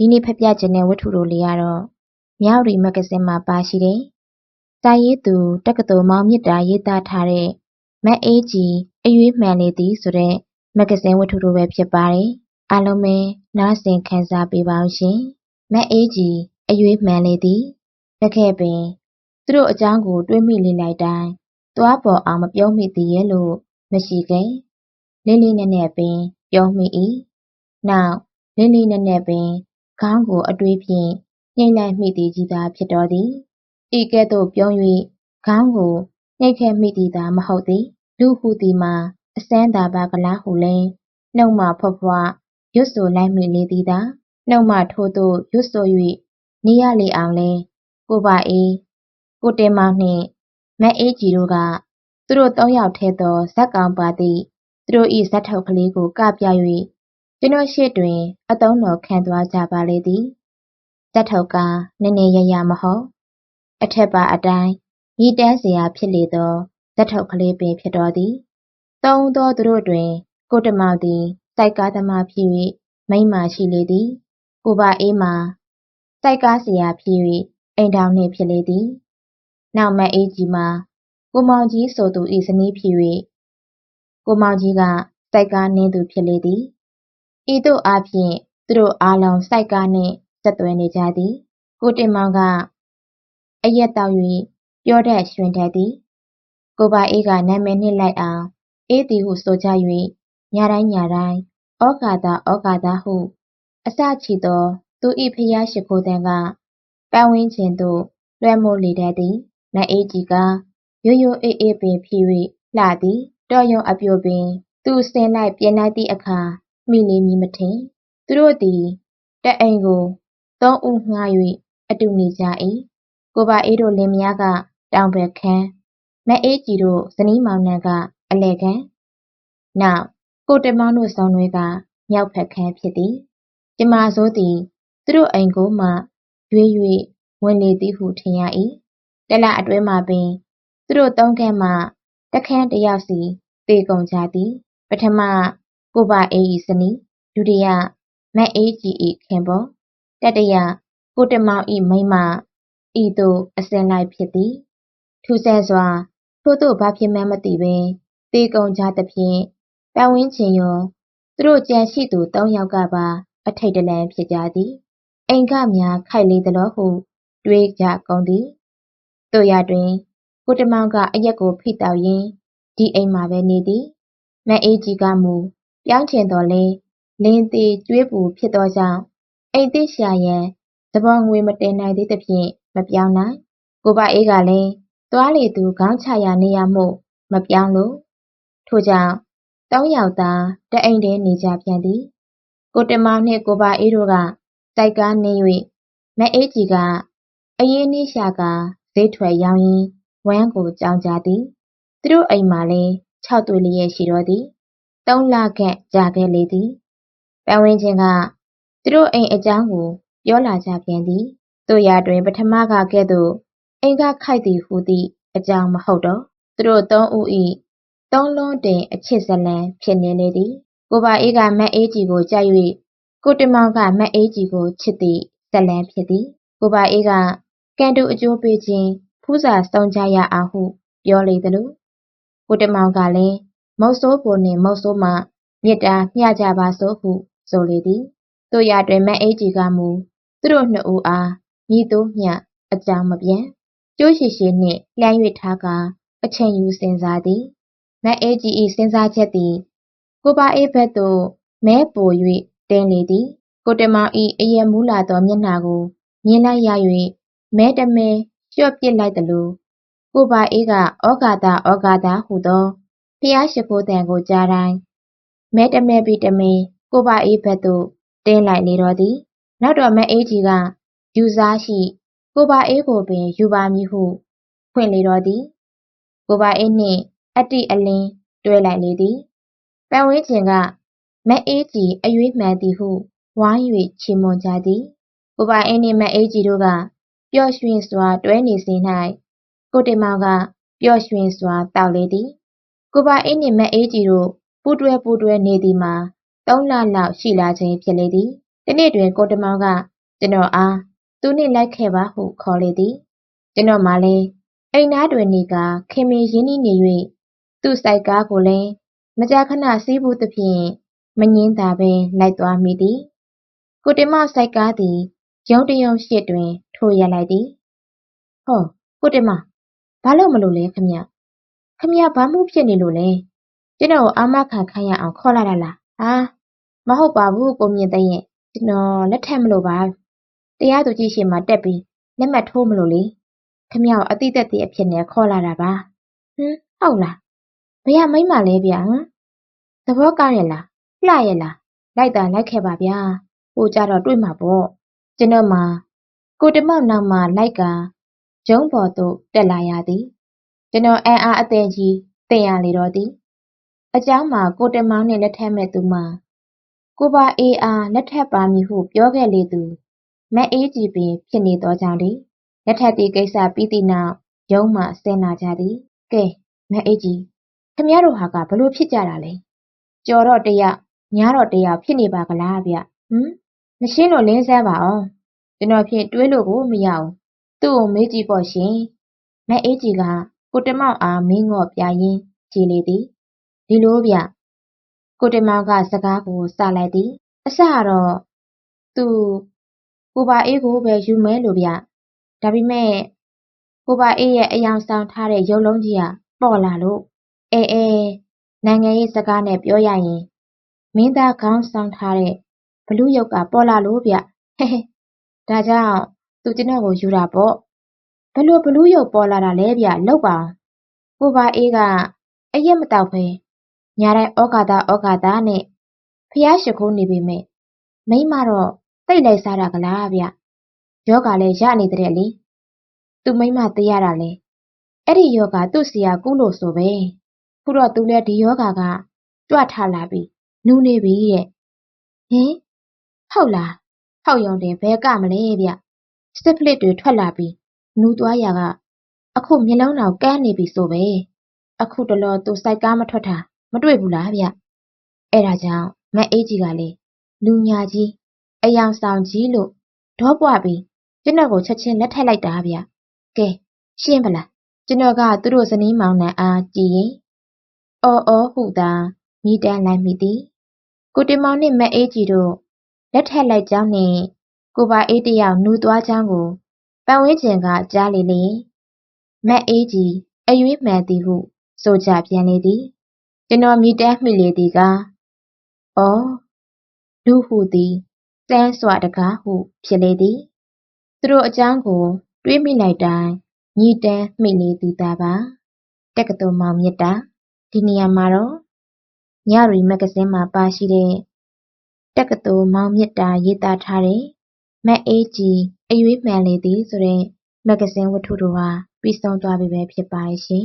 ဒီနေ့ဖက်ပြခြင်းတဲ့ဝတ္ထုတို့လေးကတော့မြောက်ရီမဂ္ဂဇင်းမှာပါရှိတဲ့စာရေးသူတက္ကသိုလ်မောင်မြစ်တာရေးသားထားတဲ့မတ်အေးကြီးအရွေးမှန်လေသည်ဆိုတဲ့မဂ္ဂဇင်းဝတ္ထုတို့ပဲဖြစ်ပါတယ်။အားလုံးပဲနားဆင်ခံစားပေးပါအောင်ရှင်။မတ်အေးကြီးအရွေးမှန်လေသည်တကယ်ပင်သူတို့အကြောင်းကိုတွေးမိလေလိုက်တိုင်းသွားပေါ်အောင်မပြောမိသေးရဲ့လို့မရှိခဲ့။လေးလေးနက်နက်ပင်ပြောမိ၏။နောက်လေးလေးနက်နက်ပင် ခေါင်းကိုအတွေးဖြင့်ညှိလိုက်မိသည်ကြီးသာဖြစ်တော်သည်။ဤကဲ့သို့ပြုံး၍ခေါင်းကိုနှိပ်ခဲ့မိသည်သာမဟုတ်သည်။လူဟူသည်မှာအစမ်းသာပါကလားဟုလည်းနှုတ်မှဖွားဖွားရွတ်ဆိုလိုက်မိလေသည်သာ။နှုတ်မှထိုသို့ရွတ်ဆို၍နီးရလေအောင်လည်းကိုဘအေး၊ကိုတင်မောင်နှင့်မအေးကြည်တို့ကသူတို့သုံးယောက်ထဲသောဇာတ်ကောင်ပါသည့်သူတို့၏ဇာတ်ထုတ်ကလေးကိုကပြ၍ ကျွန်တော်ရှေ့တွင် အသုံးတော်ခံသွားကြပါလေသည်။ဇာတ်ထုတ်ကားနည်းနည်းရရမဟုတ်။အထက်ပါအတိုင်းရည်တန်းစရာဖြစ်လေသောဇာတ်ထုတ်ကလေးပင်ဖြစ်တော်သည်။သုံးဦးသောသူတို့တွင် ကိုတမောင်သည်ဆိုက်ကားသမားဖြစ်၍မိန်းမရှိလေသည်။ကိုဘအေးမှာဆိုက်ကားဆရာဖြစ်၍အိမ်ထောင်နှင့်ဖြစ်လေသည်။နောက်မအေးကြည်မှာကိုမောင်ကြီးဆိုသူ၏ဇနီးဖြစ်၍ကိုမောင်ကြီးကဆိုက်ကားနင်းသူဖြစ်လေသည်။ ဤသို့အားဖြင့်သူတို့အားလုံးဆိုက်ကားနှင့်ဆက်သွယ်နေကြသည်။ကိုတင်မောင်ကအရက်သောက်၍ပြောတတ်ရွှင်တတ်သည်။ကိုဘအေးကနာမည်နှင့်လိုက်အောင်အေးသည်ဟုဆိုကြ၍ညတိုင်းညတိုင်းဩဃာတဩဃာတဟု အစချီသော သူ၏ဘုရားရှိခိုးသံကပတ်ဝန်းကျင်သို့လွှမ်းမိုးလေတတ်သည်။မအေးကြည်ကားရိုးရိုးအေးအေးပင်ဖြစ်၍လှသည်။တော်ရုံအပျိုပင် သူဆင်လိုက်ပြင်လိုက်သည့်အခါ မိလေမည်မထင်။သူတို့သည်တအိမ်ကိုသုံးဦးငှါး၍အတူနေကြ၏။ကိုဘအေးတို့လင်မယားကတောင်ဘက်ခန်း၊မအေးကြည်တို့ဇနီးမောင်နှံကအလယ်ခန်း၊နောက်ကိုတင်မောင်တို့စုံတွဲကမြောက်ဘက်ခန်းဖြစ်သည်။ကြမ္မာစိုးသည်သူတို့အိမ်ကိုမှရွေး၍ဝင်လေသည်ဟုထင်ရ၏။တစ်လအတွင်းမှာပင်သူတို့သုံးခန်းမှတစ်ခန်းတစ်ယောက်စီသေကုန်ကြသည်။ပထမ ကိုဘအေး၏ဇနီး၊ဒုတိယ မအေးကြည်၏ခင်ပွန်း၊တတိယ ကိုတင်မောင်၏မိန်းမ ဤသို့ အစဉ်လိုက်ဖြစ်သည်။ထူးဆန်းစွာ ထိုသို့ဘာဖြစ်မှန်းမသိဘဲ သေကုန်ကြသဖြင့် ပတ်ဝန်းကျင်ရော သူတို့ကျန်ရှိသူသုံးယောက်ကပါ အထိတ်တလန့်ဖြစ်ကြသည်။အိမ်ကများ ခိုက်လေသလောဟု တွေးကြကုန်သည်။သို့ရာတွင် ကိုတင်မောင်က အရက်ကို ဖိသောက်ရင်း ဒီအိမ်မှာပဲနေသည်။မအေးကြည်ကမူ ပြောင်းချင်သော်လည်း လင်းသေကျွေးပူဖြစ်သောကြောင့် အိမ်သစ်ရှာရန်စပေါ်ငွေမတင်နိုင်သေးသဖြင့် မပြောင်းနိုင်။ကိုဘအေးကလည်း သွားလေသူ ခေါင်းချရာနေရာမို့ မပြောင်းလို။ထို့ကြောင့် သုံးယောက်သာတအိမ်တည်းနေကြပြန်သည်။ကိုတင်မောင်နှင့် ကိုဘအေးတို့ကဆိုက်ကားနင်း၍မအေးကြည်က အရင်းအနှီးရှာကာ ဈေးထွက်ရောင်းရင်း ဝမ်းကို ကြောင်ကြသည်။သူတို့အိမ်မှာလည်း ခြောက်သွေ့လျက်ရှိတော့သည်။ သုံးလခန့်ကြာခဲ့လေသည်။ပတ်ဝန်းကျင်ကသူတို့အိမ်အကြောင်းကိုပြောလာကြပြန်သည်။သို့ရာတွင် ပထမကကဲ့သို့အိမ်ကခိုက်သည်ဟူသည့်အကြောင်းမဟုတ်တော့။သူတို့သုံးဦး၏သုံးလွန်းတင်အချစ်ဇလံဖြစ်နေလေသည်။ကိုဘအေးကမအေးကြည်ကိုကြိုက်၍ကိုတင်မောင်ကမအေးကြည်ကိုချစ်သည့်ဇလံဖြစ်သည်။ကိုဘအေးကကံတူအကျိုးပေးခြင်းဖူးစာဆုံးကြရအောင်ဟု ပြောလေသလိုကိုတင်မောင်ကလည်း မုတ်ဆိုးဖိုနှင့် မုတ်ဆိုးမှမေတ္တာမျှကြပါစို့ဟု ဆိုလေသည်။သို့ရာတွင်မအေးကြည်ကမူသူတို့နှစ်ဦးအားမည်သို့မျှအကြောင်းမပြန်။ကြိုးရှည်ရှည်နှင့်လှမ်း၍ထားကာအချိန်ယူစဉ်းစားသည်။မအေးကြည်၏စဉ်းစားချက်သည်ကိုဘအေးဘက်သို့မဲပို၍တင်းလေသည်။ကိုတင်မောင်၏အရက်မူးလာသောမျက်နှာကိုမြင်လိုက်ရ၍မဲတမဲလျှော့ပစ်လိုက်သလိုကိုဘအေးကဩဃာတဩဃာတဟုသော ဘုရားရှိခိုးသံကိုကြားတိုင်း မဲတမဲပြီးတမဲ ကိုဘအေးဘက်သို့ တင်းလိုက်လေတော့သည်။နောက်တော့ မအေးကြည်က ယူစားရှိ ကိုဘအေးကိုပင် ယူပါမည်ဟု ဖွင့်လေတော့သည်။ကိုဘအေးနှင့် အတ္တိအလင်း တွဲလိုက်လေသည်။ပတ်ဝန်းကျင်က မအေးကြည် အရွေးမှန်သည်ဟု ဝိုင်း၍ချီးမွမ်းကြသည်။ကိုဘအေးနှင့် မအေးကြည်တို့က ပျော်ရွှင်စွာ တွဲနေစဉ်၌ကိုတင်မောင်က ပျော်ရွှင်စွာ သောက်လေသည်။ ကိုဘအေးနှင့် မအေးကြည်တို့ ပူးတွဲပူးတွဲနေသည်မှာ သုံးလလောက်ရှိလာချိန်ဖြစ်လေသည်။ဒီနေ့တွင် ကိုတမောင်က ကျွန်တော်အား သူနှင့်လိုက်ခဲ့ပါဟု ခေါ်လေသည် ကျွန်တော်မှလည်း အိမ်သားတွင်နေကခင်မင်ရင်းနှီးနေ၍သူ့စိုက်ကားကိုလည်း မကြာခဏစီးဘူးသဖြင့် မငင်းသာပင်လိုက်သွားမိသည် ကိုတင်မောင်စိုက်ကားသည် ရုံတရုံရှစ်တွင် ထိုးရလိုက်သည် ဟော ကိုတင်မောင် ဘာလို့မလို့လဲခမရ ခမရဘာမှုဖြစ်နေလို့လဲကျွန်တော်အာမခံခိုင်းရအောင်ခေါ်လာတာလားဟာမဟုတ်ပါဘူးကိုမြင့်သိရဲ့ကျွန်တော်လက်ထက်မလို့ပါတရားသူကြီးရှင်မှာတက်ပြီးလက်မှတ်ထိုးမလို့လေခမရကိုအတိသက်တည်းအဖြစ်နဲ့ခေါ်လာတာပါဟင်ဟုတ်လားဘယ်ရမိမ့်မလဲဗျဟမ်သဘောကောင်းရဲ့လားလှရဲ့လားလိုက်တာလိုက်ခဲ့ပါဗျာဟိုကြတော့တွေ့မှာပေါ့ကျွန်တော်မှာကိုတမောက်နောက်မှာလိုက်ကဂျုံပေါ်သို့တက်လာရသည် ကျွန်တော်အံ့အားအသင့်ကြီးတင်ရလေတော့သည်အเจ้าမှာကိုတမောင်နှင့်လက်ထက်မဲ့သူမှာကိုပါအေးအားလက်ထက်ပါမည်ဟုပြောခဲ့လေသူမက်အေးကြည်ပင်ဖြစ်နေသောကြောင့်ဒီလက်ထက်တီကိစ္စပြီးသည့်နောက်ရုံးမှဆင်းလာကြသည်ကဲမက်အေးကြီးခမရတို့ဟာကဘလို့ဖြစ်ကြတာလဲကြော်တော့တယောက်ညားတော့တယောက်ဖြစ်နေပါကလားဗျဟမ်မရှင်းလို့လင်းစမ်းပါအောင်ကျွန်တော်ဖြင့်တွေးလို့ကိုမရဘူးသူ့ကိုမေးကြည့်ပေါ့ရှင်မက်အေးကြီးက ကိုတမောက်အားမင်းငော့ပြရင်းကြည်လေသည်ဒီလိုဗျကိုတမောင်ကစကားကိုစလိုက်သည်အစတော့သူကိုပါအေးကိုပဲယူမဲလို့ဗျဒါပေမဲ့ကိုပါအေးရဲ့အယောင်ဆောင်ထားတဲ့ရုပ်လုံးကြီးကပေါ်လာလို့အဲအဲနိုင်ငံရေးစကားနဲ့ပြောရရင်မင်းသားခေါင်းဆောင်ထားတဲ့ဘလူးရုပ်ကပေါ်လာလို့ဗျဟဲဟဲဒါကြောင့်သူကျွန်တော်ကိုယူတာပေါ့ ဘလို့ဘလူးရုပ်ပေါ်လာတာလဲဗျလောက်ပါ ကိုပါအေးက အရက်မတောက်ပဲညာတိုင်းဩကာသဩကာသနဲ့ဖျားရှိခိုးနေပေမဲ့မိမတော့တိတ်လိုက်စားတာကလားဗျယောဂလည်း ရနေတဲ့လေ သူမိမသိရတာလေအဲ့ဒီယောဂသူ့စီယာကုလို့ဆိုပဲ ခုတော့ သူလည်း ဒီယောဂကကြွထလာပြီနူးနေပြီတဲ့ ဟင် ဟုတ်လားဟောက်ရုံတင်ဘဲကမလဲဗျစတစ်ဖလစ်တွေ ထွက်လာပြီး နူးသွားရာက အခုမျက်လုံးတော်ကန်းနေပြီဆိုပဲ အခုတလော သူစိုက်ကားမထွက်တာ မတွေ့ဘူးလားဗျ အဲ့ဒါကြောင့်မက်အေးကြီးကလေလူညာကြီး အယောင်ဆောင်ကြီးလို့ ဒေါပွားပြီး ကျွန်တော်ကို ချက်ချင်းလက်ထက်လိုက်တာဗျ ကဲ ရှင်းပလား ကျွန်တော်က သူတို့ဇနီးမောင်နှံအားကြည်ရင် အော်အော်ဟုသာမိတန်းလိုက်မိသည် ကိုတင်မောင်နှင့်မက်အေးကြီးတို့ လက်ထက်လိုက်ကြောင်းနှင့် ကိုပါအေးတယောက် နူသွားကြောင်းကို ပန်ဝင်းကျင်က ကြားလေလေမက်အေးကြီး အရွေးမှန်သည်ဟု ဆိုကြပြန်လေသည် ကျွန်တော်မိတန်းမိလေသည်ကအော်လူဟုသည်စမ်းစွာတကားဟု ဖြစ်လေသည် သူတို့အကြောင်းကို တွေးမိလိုက်တိုင်းညီတန်းမိနေသည်သာပါ တက္ကသိုလ်မောင်မြတ်တာ ဒီနေရာမှာတော့ညရီမဂ္ဂဇင်းမှာပါရှိတဲ့ တက္ကသိုလ်မောင်မြတ်တာ ရေးသားထားတဲ့ မက်အေးကြီးအရွေးမှန်လေသည် ဆိုတဲ့ မဂ္ဂဇင်းဝတ္ထုတို့ဟာ ပြီးဆုံးသွားပြီပဲ ဖြစ်ပါရဲ့ရှင်